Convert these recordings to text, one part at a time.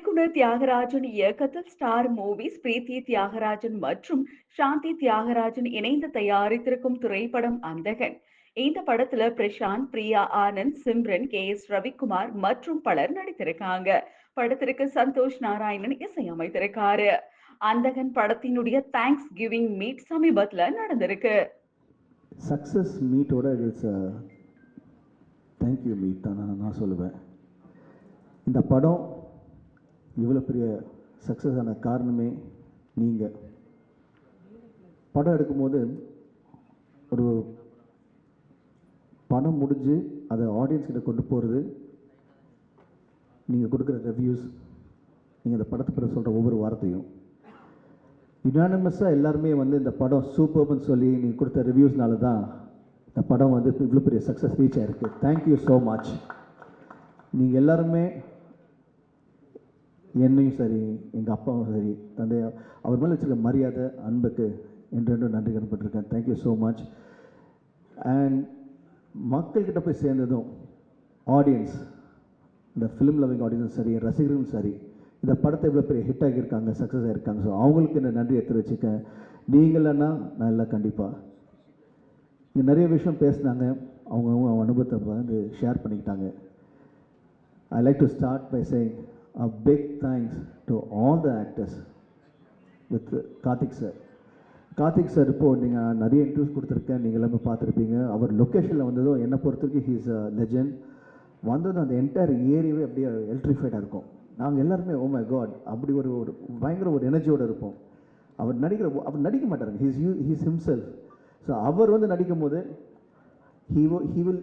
இயக்குனர் தியாகராஜன் இயக்கத்தில் star movies பிரீத்தி தியாகராஜன் மற்றும் சாந்தி தியாகராஜன் இணைந்து தயாரித்திருக்கும் திரைப்படம் அந்தகன். இந்த படத்துல பிரசாந்த் பிரியா ஆனந்த் சிம்ரன் கே எஸ் ரவிக்குமார் மற்றும் பலர் நடித்திருக்காங்க. படத்திற்கு சந்தோஷ் நாராயணன் இசையமைத்திருக்காரு. அந்தகன் படத்தினுடைய தேங்க்ஸ் கிவிங் மீட் சமீபத்துல நடந்திருக்கு. சக்சஸ் மீட்டோட இட்ஸ் தேங்க்யூ மீட் தான் நான் சொல்லுவேன். இந்த படம் இவ்வளோ பெரிய சக்ஸஸ் ஆன காரணமே நீங்கள் படம் எடுக்கும்போது ஒரு படம் முடிஞ்சு அதை ஆடியன்ஸ்கிட்ட கொண்டு போகிறது நீங்கள் கொடுக்குற ரிவ்யூஸ் நீங்கள் அந்த படத்தை பற்றி சொல்கிற ஒவ்வொரு வார்த்தையும். யுனானிமஸாக எல்லாருமே வந்து இந்த படம் சூப்பர்னு சொல்லி நீங்கள் கொடுத்த ரிவ்யூஸ்னால தான் இந்த படம் வந்து இவ்வளோ பெரிய சக்ஸஸ் ரீச் ஆகிருக்கு தேங்க்யூ ஸோ மச் நீங்கள் எல்லாருமே என்னையும் சரி எங்கள் அப்பாவும் சரி தந்தையா அவர் மேலே வச்சுருக்க மரியாதை அன்புக்கு என்றென்றும் நன்றி கடன்பட்டிருக்கேன் thank you so much and மக்கள்கிட்ட போய் சேர்ந்ததும் ஆடியன்ஸ் இந்த ஃபிலிம் லவிங் ஆடியன்ஸும் சரி ரசிகர்களும் சரி இந்த படத்தை இவ்வளோ பெரிய ஹிட் ஆகியிருக்காங்க சக்ஸஸ் ஆகியிருக்காங்க ஸோ அவங்களுக்கு இந்த நன்றியை தெரிவிச்சுக்கேன். நீங்களன்னா நான் எல்லாம் கண்டிப்பாக இங்கே நிறைய விஷயம் பேசினாங்க. அவங்கவுங்க அவங்க அனுபவத்தை வந்து ஷேர் பண்ணிக்கிட்டாங்க. I like to start by saying a big thanks to all the actors with Karthik sir Karthik sir இப்போது நீங்கள் நிறைய இன்ட்ரூஸ் கொடுத்துருக்கேன் நீங்கள் எல்லாமே பார்த்துருப்பீங்க. அவர் லொக்கேஷனில் வந்ததும் என்னை பொறுத்த வரைக்கும் ஹீஸ் அ லெஜண்ட் வந்ததும் அந்த என்டையர் ஏரியாவே அப்படியே எலக்ட்ரிஃபைடாக இருக்கும். நாங்கள் எல்லாருமே ஓ மை காட் அப்படி ஒரு ஒரு பயங்கர ஒரு எனர்ஜியோடு இருப்போம். அவர் நடிக்கிற அவர் நடிக்க மாட்டார் he's you he's himself so அவர் வந்து நடிக்கும் போது he he will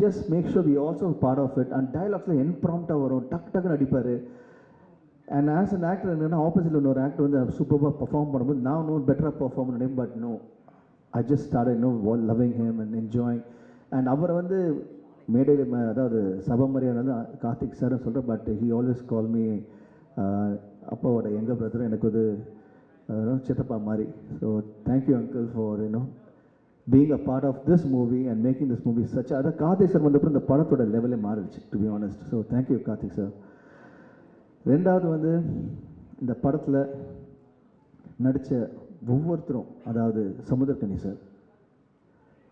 just make sure we also part of it and டயலாக்ஸில் என்ப்ராம்ப்டாக வரும் டக் டக்குன்னு அடிப்பார். அண்ட் ஆஸ் அன் ஆக்டர் என்னென்னா ஆப்போசிட்டில் இன்னொரு ஆக்டர் வந்து சூப்பராக பர்ஃபார்ம் பண்ணும்போது நான் இன்னும் பெட்டராக பர்ஃபார்ம் பண்ணேன் but no I just start இன்னும் loving him and enjoying and அவரை வந்து மேடையில் அதாவது சபை மரியாதை வந்து கார்த்திக் சார்னு சொல்கிறேன் but he always call me அப்பாவோட எங்கள் பிரதரும் எனக்கு ஒரு uh, சித்தப்பா மாதிரி. So thank you uncle for you know being a part of this movie and making this movie such அதை கார்த்திக் சார் வந்தப்போ இந்த படத்தோட லெவலே மாறிடுச்சு to be honest so thank you Karthik sir ரெண்டாவது வந்து இந்த படத்தில் நடித்த ஒவ்வொருத்தரும் அதாவது சமுத்திரக்கனி சார்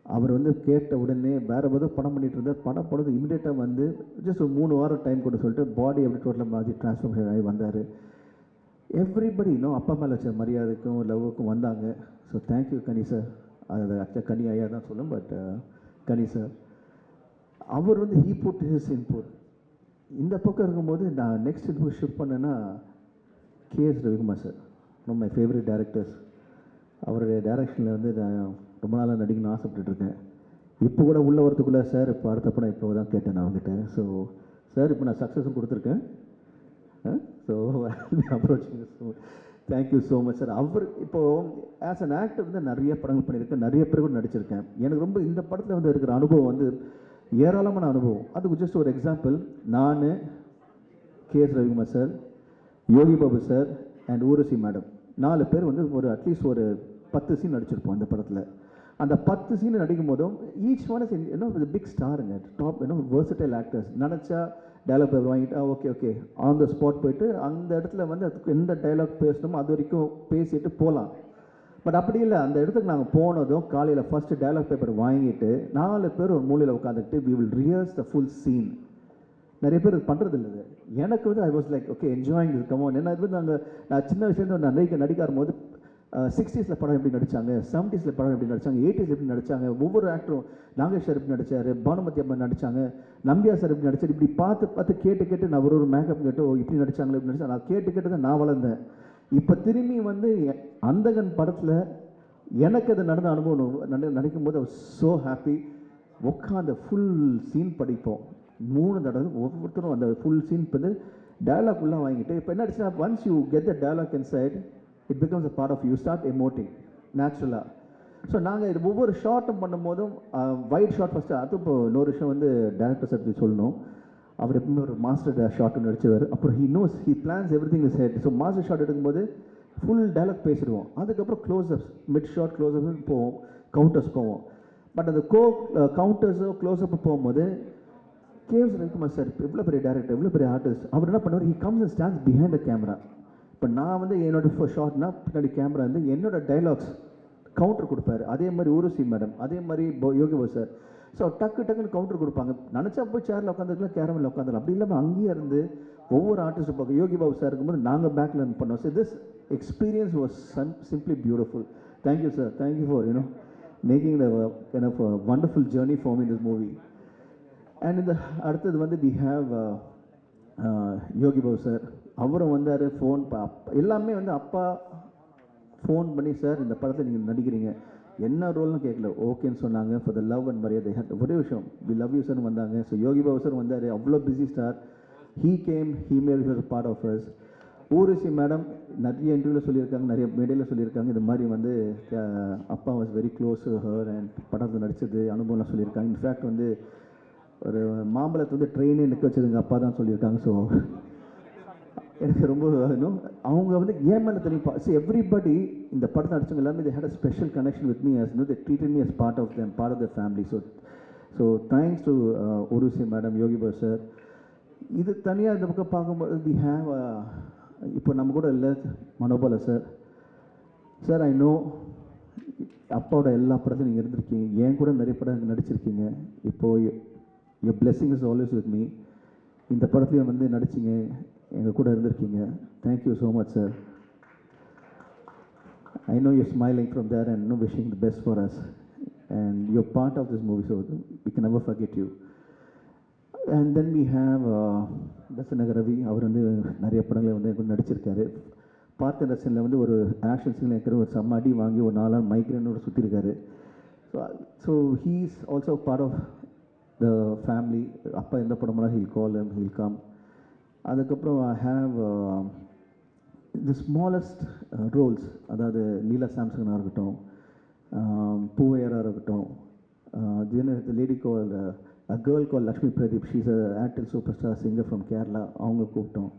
அவர் வந்து கேட்ட உடனே வேறு ஏதோ படம் பண்ணிகிட்டு இருந்தார். படம் போனது இமிடியேட்டாக வந்து ஜஸ்ட் ஒரு மூணு வாரம் டைம் கொண்டு சொல்லிட்டு பாடி அப்படி டோட்டலாக மாதிரி டிரான்ஸ்ஃபர்மேஷன் ஆகி வந்தார். எவ்ரிபடி இன்னும் அப்பா மேலே வச்ச மரியாதைக்கும் லவ்வுக்கும் வந்தாங்க. ஸோ தேங்க்யூ கனி சார் அது ஆக்சுவலாக கனி ஐயா தான் சொல்லும் பட் கனி சார் அவர் வந்து ஹீ புட் ஹிஸ் இன்புட் இந்த பக்கம் இருக்கும்போது நான் நெக்ஸ்ட் இன்புட் ஷிஃப்ட் பண்ணேன்னா K S Ravikumar sir one my favourite directors அவருடைய டைரக்ஷனில் வந்து நான் ரொம்ப நாளாக நடிக்கணும்னு ஆசைப்பட்டுருக்கேன் இப்போ கூட உள்ள வரத்துக்குள்ளே சார் இப்போ அடுத்த படம் இப்போ தான் கேட்டேன் நான் அவங்ககிட்ட ஸோ சார் இப்போ நான் சக்ஸஸும் கொடுத்துருக்கேன். So approaching so thank you so much sir அவர் இப்போது ஆஸ் அன் ஆக்டர் வந்து நிறைய படங்கள் பண்ணியிருக்கேன் நிறைய பேர் கூட நடிச்சிருக்கேன். எனக்கு ரொம்ப இந்த படத்தில் வந்து இருக்கிற அனுபவம் வந்து ஏராளமான அனுபவம். அதுக்கு ஜஸ்ட் ஒரு எக்ஸாம்பிள் நான் K S Ravikumar sir Yogi Babu sir and Urvashi madam நாலு பேர் வந்து ஒரு அட்லீஸ்ட் ஒரு பத்து சீன் நடிச்சிருப்போம் அந்த படத்தில். அந்த பத்து சீன் நடிக்கும் போதும் ஈச் ஒன் இஸ் என்ன பிக் ஸ்டாருங்க டாப் என்ன வேர்சிட்டல் ஆக்டர்ஸ் நினச்சா டைலாக் வாங்கிட்டு okay okay on the spot போயிட்டு அந்த இடத்துல வந்து அதுக்கு எந்த டைலாக் பேசணுமோ அது வரைக்கும் பேசிட்டு போகலாம் பட் அப்படி இல்லை அந்த இடத்துக்கு நாங்கள் போனதும் காலையில் ஃபஸ்ட்டு டைலாக் பேப்பர் வாங்கிட்டு நாலு பேர் ஒரு மூலையில் உட்காந்துட்டு we will rehearse the full scene நிறைய பேர் இது பண்ணுறது இல்லை எனக்கு வந்து I was like okay enjoying இது கமோன் இது இது நாங்கள் நான் சின்ன வயசுலேருந்து நான் நடிக்க நடிக்க ஆரம்போது சிக்ஸ்டீஸில் படம் எப்படி நடிச்சாங்க செவன்ட்டீஸில் படம் எப்படி நடிச்சாங்க எயிட்டிஸில் எப்படி நடிச்சாங்க ஒவ்வொரு ஆக்டரும் நாகேஷ் சார் எப்படி நடித்தார் பானுமதி அம்மா நடிச்சாங்க நம்பியா சார் எப்படி நடித்தார் இப்படி பார்த்து பார்த்து கேட்டு கேட்டு நான் ஒரு ஒரு மேக்கப் கேட்டு ஓ இப்படி நடிச்சாங்களே இப்படி நடிச்சாங்க நான் கேட்டு கேட்டு தான் நான் வளர்ந்தேன். இப்போ திரும்பி வந்து அந்தகன் படத்தில் எனக்கு அது நடந்த அனுபவம் நட நடிக்கும் போது ஸோ ஹாப்பி உட்காந்து ஃபுல் சீன் படிப்போம். மூணு தடவை ஒவ்வொருத்தரும் அந்த ஃபுல் சீன் வந்து டயலாக் உள்ளே வாங்கிட்டு இப்போ என்ன ஆச்சுன்னா once you get the dialogue inside it becomes a part of you start emoting நேச்சுரலாக ஸோ நாங்கள் இது ஒவ்வொரு ஷார்ட்டும் பண்ணும்போதும் வைட் ஷாட் ஃபஸ்ட்டு அது இப்போ இன்னொரு விஷயம் வந்து டேரக்டர் சார் சொல்லணும். அவர் எப்பவுமே ஒரு மாஸ்டர் ஷார்ட்னு நடிச்சவர் அப்புறம் he knows he plans everything is head so master shot எடுக்கும்போது ஃபுல் டைலாக் பேசிடுவோம். அதுக்கப்புறம் க்ளோஸ்அப்ஸ் மிட் ஷார்ட் க்ளோஸ்அப்ஸ் போவோம். கவுண்டர்ஸ் போவோம். பட் அந்த கோ கவுண்டர்ஸோ க்ளோஸ்அப் போகும்போது கேஎஸ் ரவிக்குமார் சார் எவ்வளோ பெரிய டேரக்டர் எவ்வளோ பெரிய ஆர்டிஸ்ட் அவர் என்ன பண்ணுவார்? He comes and stands behind the camera இப்போ நான் வந்து என்னோட ஷார்ட்னா பின்னாடி கேமரா வந்து என்னோட டைலாக்ஸ் கவுண்டர் கொடுப்பாரு. அதே மாதிரி ஊருசி மேடம் அதே மாதிரி போ- யோகி பாஸ் சார். ஸோ டக்கு டக்குன்னு கவுண்டர் கொடுப்பாங்க. நினச்சா போய் சேரில் உட்காந்துருக்கலாம் கேரமில் உட்காந்துலாம் அப்படி இல்லாமல் அங்கேயே இருந்து ஒவ்வொரு ஆர்டிஸ்ட் பார்க்க யோகி பாபு சார் இருக்கும்போது நாங்கள் பேக்கில் ரன் பண்ணோம். So this experience was sun simply beautiful thank you sir thank you for you know making the kind of wonderful journey form in this movie and இந்த அடுத்தது வந்து we have Yogi Babu sir அவரும் வந்தார் phone எல்லாமே வந்து அப்பா phone பண்ணி sir இந்த படத்தில் நீங்கள் நடிக்கிறீங்க. என்ன ரோல்னு கேட்கல ஓகேன்னு சொன்னாங்க. ஃபார் த லவ் அண்ட் மரியாதை ஒரே விஷயம் வி லவ் யூ சார் வந்தாங்க. ஸோ யோகி பாபு சார் வந்தார். அவ்வளோ busy star he came he male was part of us Urvashi madam நிறைய இன்டர்வியூவில் சொல்லியிருக்காங்க நிறைய மேடையில் சொல்லியிருக்காங்க. இது மாதிரி வந்து அப்பா was very close her and படத்தில் நடித்தது அனுபவம்லாம் சொல்லியிருக்காங்க. இன்ஃபேக்ட் வந்து ஒரு மாம்பழத்தை வந்து ட்ரெயினே நிற்க வச்சதுங்க அப்பா தான் சொல்லியிருக்காங்க. ஸோ எனக்கு ரொம்ப இன்னும் அவங்க வந்து ஏன் மேலே தெரியும் ஸோ எவ்ரிபடி இந்த படத்தை நடிச்சவங்க எல்லாமே they had a special connection with me as no they treated me as part of them part of the family so so thanks to Urvashi madam Yogi Babu sir இது தனியாக இந்த பக்கம் பார்க்கும்போது we have uh, இப்போ நம்ம கூட இல்லை Manobala sir sir I know அப்பாவோட எல்லா படத்துலையும் நீங்கள் இருந்திருக்கீங்க. ஏன் கூட நிறைய படம் நடிச்சிருக்கீங்க. இப்போது your blessing is always with me இந்த படத்துலையும் வந்து நடிச்சிங்க. எங்கள் கூட இருந்திருக்கீங்க. Thank you so much sir I know you smiling from there and no wishing the best for us and you're part of this movie, so we can never forget you and then we have uh, தசநகர் ரவி அவர் வந்து நிறைய படங்களை வந்து கூட நடிச்சிருக்காரு. பார்த்த ரசனில் வந்து ஒரு ஆக்ஷன் சீனில் இருக்கிற ஒரு சம்மாடி அடி வாங்கி ஒரு நாலாள் மைக்ரேனோட சுற்றிருக்காரு so so he is also part of the family அப்பா எந்த படமெல்லாம் ஹில் கால் ஹில் கம் அதுக்கப்புறம் I have the smallest roles அதாவது லீலா சாம்சங்கனாக இருக்கட்டும் um, பூவையராக இருக்கட்டும் lady call a girl call Lakshmi Pradeep she's a actor super star singer from Kerala அவங்க கூப்பிட்டோம்.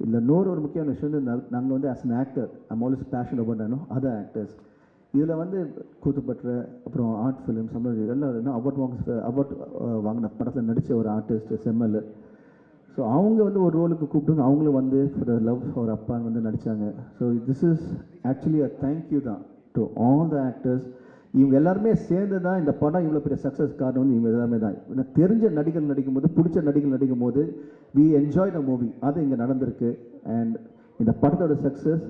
இல்லை இன்னொரு ஒரு முக்கியமான விஷயம் வந்து நாங்கள் வந்து as an actor I'm always passion about other actors இதில் வந்து கூத்துப்பற்ற அப்புறம் ஆர்ட் ஃபிலிம் சம்மர் எல்லாம் அவார்ட் வாங்க அவார்ட் வாங்கின படத்தில் நடித்த ஒரு ஆர்டிஸ்ட் செம்மல். ஸோ அவங்க வந்து ஒரு ரோலுக்கு கூப்பிட்டு அவங்களும் வந்து ஃபார் த லவ் அவர் அப்பா வந்து நடித்தாங்க so this is actually a thank you தான் டு ஆல் த ஆக்டர்ஸ் இவங்க எல்லாருமே சேர்ந்து தான் இந்த படம் இவ்வளோ பெரிய சக்ஸஸ் காரணம் வந்து இவங்க எல்லாமே தான். ஏன்னா தெரிஞ்ச நடிகர் நடிக்கும்போது பிடிச்ச நடிகர் நடிக்கும் போது வி என்ஜாய் த மூவி அது இங்கே நடந்திருக்கு. அண்ட் இந்த படத்தோட success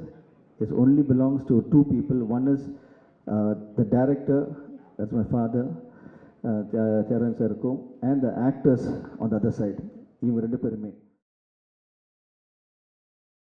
is only belongs to two people one is the director that's my father Saran சாருக்கும் and the actors on the other side இவங்க ரெண்டு பேருமே.